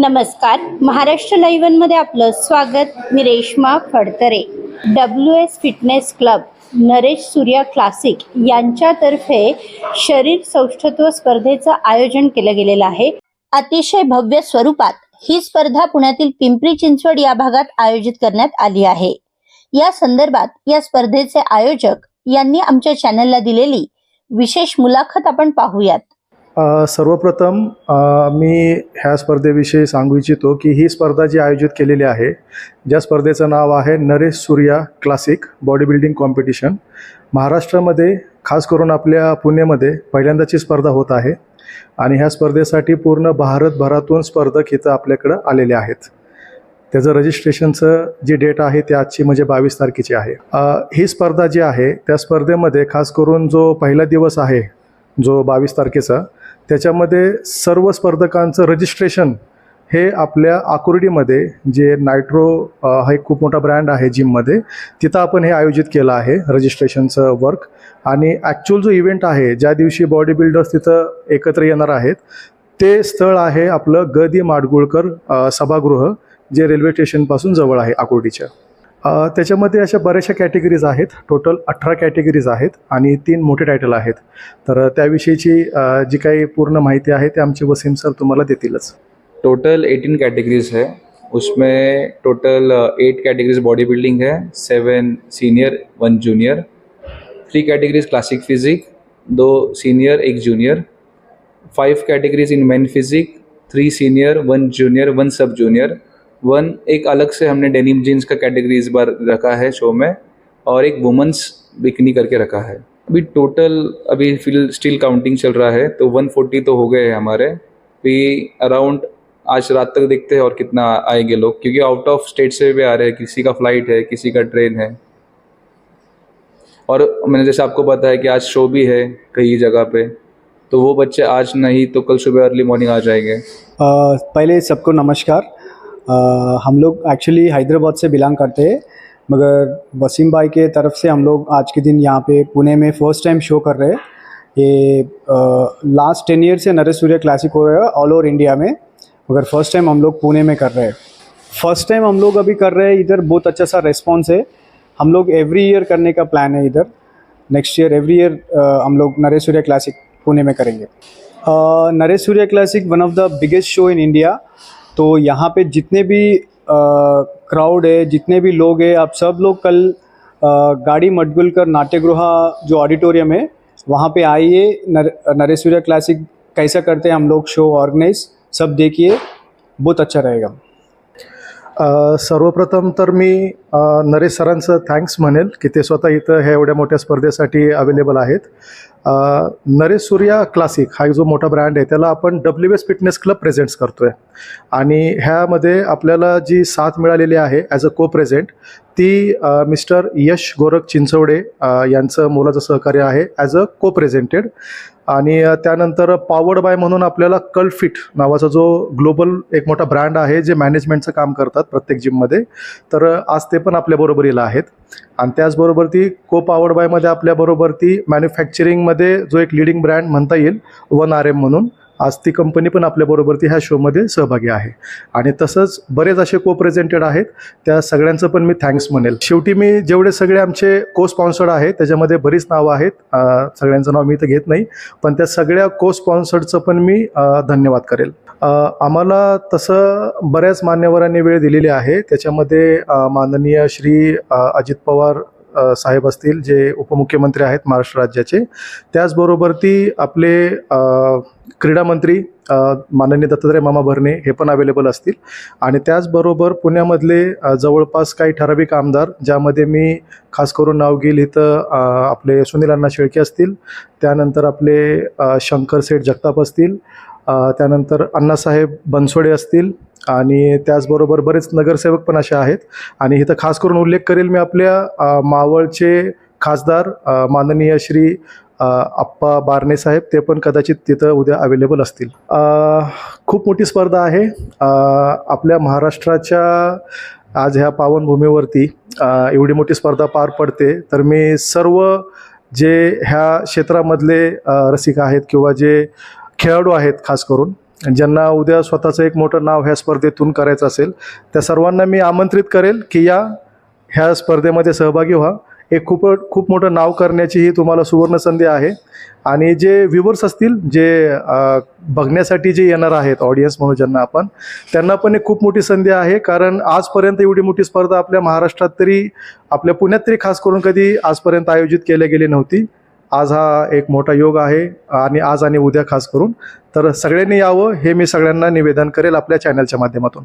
नमस्कार. महाराष्ट्रमध्ये आपलं स्वागत. मी Reshma Phadtare. W S fitness club Naresh Surya classic यांच्यातर्फे शरीर सौष्ठत्व स्पर्धेचं आयोजन केलं गेलेलं आहे. अतिशय भव्य स्वरूपात ही स्पर्धा पुण्यातील पिंपरी चिंचवड या भागात आयोजित करण्यात आली आहे. या संदर्भात या स्पर्धेचे आयोजक यांनी आमच्या चॅनलला दिलेली विशेष मुलाखत आपण पाहूयात. सर्वप्रथम मी ह्या स्पर्धेविषयी सांगू इच्छितो की ही स्पर्धा जी आयोजित केलेली आहे ज्या स्पर्धेचं नाव आहे Naresh Surya classic bodybuilding competition. महाराष्ट्रामध्ये खास करून आपल्या पुणेमध्ये पहिल्यांदाची स्पर्धा होत आहे आणि ह्या स्पर्धेसाठी पूर्ण भारतभरातून स्पर्धक इथं आपल्याकडं आलेले आहेत. त्याचं रजिस्ट्रेशनचं जी डेट आहे ती आजची म्हणजे बावीस तारखेची आहे. ही स्पर्धा जी आहे त्या स्पर्धेमध्ये खास करून जो पहिला दिवस आहे जो बावीस तारखेचा त्याच्यामध्ये सर्व स्पर्धकांचं रजिस्ट्रेशन हे आपल्या आकुर्डीमध्ये जे नायट्रो हा एक खूप मोठा ब्रँड आहे जिममध्ये तिथं आपण हे आयोजित केलं आहे रजिस्ट्रेशनचं वर्क आणि ॲक्च्युअल जो इव्हेंट आहे ज्या दिवशी बॉडी बिल्डर्स तिथं एकत्र येणार आहेत ते स्थळ आहे आपलं ग दी माडगुळकर सभागृह जे रेल्वे स्टेशनपासून जवळ आहे आकुर्डीच्या. त्याच्यामध्ये अशा बऱ्याचशा कॅटेगरीज आहेत. टोटल अठरा कॅटेगरीज आहेत आणि तीन मोठे टायटल आहेत. तर त्याविषयीची जी काही पूर्ण माहिती आहे ते आमचे वसीम सर तुम्हाला देतीलच. टोटल 18 कैटेगरीज है. उसमें total eight categories bodybuilding है seven senior one junior three categories classic physique दो सीनियर एक junior five categories in men physique three senior one junior one sub junior one एक अलग से हमने denim jeans का category इस बार रखा है शो में और एक वुमेंस बिकनी करके रखा है। अभी टोटल अभी फिल स्टिल काउंटिंग चल रहा है तो 140 तो हो गए हैं हमारे। भी अराउंड आज रात तक देखते हैं और कितना आएँगे लोग क्योंकि आउट ऑफ़ स्टेट से भी आ रहे हैं किसी का फ़्लाइट है किसी का ट्रेन है। और मैंने जैसे आपको पता है कि आज शो भी है कई जगह पे तो वो बच्चे आज नहीं तो कल सुबह अर्ली मॉर्निंग आ जाएँगे। अ, पहले सबको नमस्कार। हम लोग एक्चुअली हैदराबाद से बिलोंग करते हैं, मगर वसीम भाई के तरफ़ से हम लोग आज के दिन यहाँ पे पुणे में फ़र्स्ट टाइम शो कर रहे हैं। ये लास्ट टेन ईयर से नरेश सूर्य क्लासिक हो रहा है ऑल ओवर इंडिया में, मगर फ़र्स्ट टाइम हम लोग पुणे में कर रहे हैं। फ़र्स्ट टाइम हम लोग अभी कर रहे हैं, इधर बहुत अच्छा सा रिस्पॉन्स है। हम लोग एवरी ईयर करने का प्लान है इधर। नेक्स्ट ईयर एवरी ईयर हम लोग नरेश सूर्य क्लासिक पुणे में करेंगे। Naresh Surya classic one of the biggest show in India तो यहाँ पे जितने भी क्राउड है जितने भी लोग हैं आप सब लोग कल अ, गाड़ी मटगुलकर नाट्यगृह जो ऑडिटोरियम है वहाँ पे आइए नर, नरेश क्लासिक कैसा करते हैं हम लोग शो ऑर्गेनाइज सब देखिए बहुत अच्छा रहेगा। सर्वप्रथम तर मी नरेश सरांचं थँक्स म्हणेल की ते स्वतः इथं ह्या एवढ्या मोठ्या स्पर्धेसाठी अवेलेबल आहेत. नरेश सूर्या क्लासिक हा जो मोठा ब्रँड आहे त्याला आपण W S fitness club presents करतो आहे आणि ह्यामध्ये आपल्याला जी साथ मिळालेली आहे ॲज अ को प्रेझेंट ती मिस्टर यश गोरख चिंचवडे यांचं मोलाचं सहकार्य आहे ॲज अ को प्रेझेंटेड आणि त्यानंतर पॉवर्ड बाय म्हणून आपल्याला कल्फिट नावाचा जो ग्लोबल एक मोठा ब्रँड आहे जे मॅनेजमेंटचं काम करतात प्रत्येक जिममध्ये तर आज ते पण आपल्याबरोबरीला आहेत. आणि त्याचबरोबर ती को पॉवर्ड बायमध्ये आपल्याबरोबर ती मॅन्युफॅक्चरिंगमध्ये जो एक लिडिंग ब्रँड म्हणता येईल वन आर एम म्हणून. आज ती कंपनी पण आपल्याबरोबर ती ह्या शोमध्ये सहभागी आहे. आणि तसंच बरेच असे को प्रेझेंटेड आहेत. त्या सगळ्यांचं पण मी थँक्स म्हणेल. शेवटी मी जेवढे सगळे आमचे को स्पॉन्सर्ड आहेत त्याच्यामध्ये बरीच नावं आहेत. सगळ्यांचं नाव मी इथं घेत नाही. पण त्या सगळ्या को स्पॉन्सर्डचं पण मी धन्यवाद करेल. आम्हाला तसं बऱ्याच मान्यवरांनी वेळ दिलेली आहे. त्याच्यामध्ये माननीय श्री अजित पवार साहेब असतील जे उपमुख्यमंत्री आहेत महाराष्ट्र राज्याचे. त्याचबरोबर ती आपले क्रीडा मंत्री माननीय दत्तात्रय मामा भरणे हे पण अवेलेबल असतील. आणि त्याचबरोबर पुण्यामधले जवळपास काही ठराविक आमदार ज्यामध्ये मी खास करून नाव घेईल इथं आपले सुनील अण्णा शेळके असतील त्यानंतर आपले शंकर सेठ जगताप असतील त्यानंतर अण्णासाहेब बनसोडे असतील आणि त्याचबरोबर बरेच नगरसेवक पण असे आहेत. आणि इथं खास करून उल्लेख करेल मी आपल्या मावळचे खासदार माननीय श्री अप्पा आप्पा बारणे साहेब ते पण कदाचित तिथं उद्या अवेलेबल असतील. खूप मोठी स्पर्धा आहे. आपल्या महाराष्ट्राच्या आज ह्या पावनभूमीवरती एवढी मोठी स्पर्धा पार पडते. तर मी सर्व जे ह्या क्षेत्रामधले रसिक आहेत किंवा जे खेळाडू आहेत खास करून ज्यांना उद्या स्वतःचं एक मोठं नाव ह्या स्पर्धेतून करायचं असेल त्या सर्वांना मी आमंत्रित करेल की या ह्या स्पर्धेमध्ये सहभागी व्हा. एक खूप खूप मोठं नाव करण्याची ही तुम्हाला सुवर्ण संधी आहे. आणि जे व्ह्युवर्स असतील जे बघण्यासाठी जे येणार आहेत ऑडियन्स म्हणून ज्यांना आपण त्यांना पण एक खूप मोठी संधी आहे. कारण आजपर्यंत एवढी मोठी स्पर्धा आपल्या महाराष्ट्रात तरी आपल्या पुण्यात तरी खास करून कधी आजपर्यंत आयोजित केल्या गेली नव्हती. आज हा एक मोठा योग आहे आणि आज आणि उद्या खास करून. तर सगळ्यांनी यावं हे मी सगळ्यांना निवेदन करेल आपल्या चॅनलच्या माध्यमातून.